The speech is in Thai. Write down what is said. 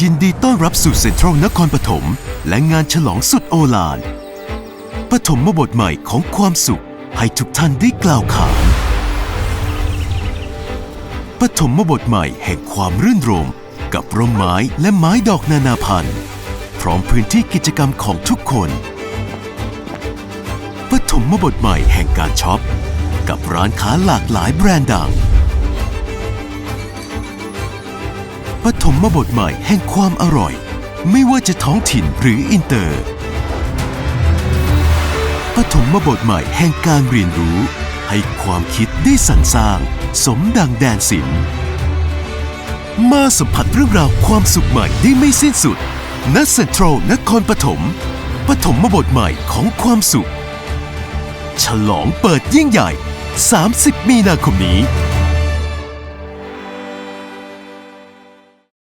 ยินดีต้อนรับสู่เซ็นทรัลนครปฐมและงานฉลองสุดโอฬารปฐมบทใหม่ของความสุข ให้ทุกท่านได้กล่าวขานปฐมบทใหม่แห่งความรื่นรม กับร่มไม้และไม้ดอกนานาพันธุ์พร้อมพื้นที่กิจกรรมของทุกคนปฐมบทใหม่แห่งการช็อป กับร้านค้าหลากหลายแบรนด์ดัง ปฐมบทใหม่แห่งความอร่อย ไม่ว่าจะท้องถิ่นหรืออินเตอร์ปฐมบทใหม่แห่งการเรียนรู้ ให้ความคิดได้สรรสร้าง สมดังแดนศิลป์มาสัมผัสเรื่องราวความสุขใหม่ได้ไม่สิ้นสุดณเซ็นทรัลนครปฐมปฐมบทใหม่ของความสุข ฉลองเปิดยิ่งใหญ่ 30 มีนาคมนี้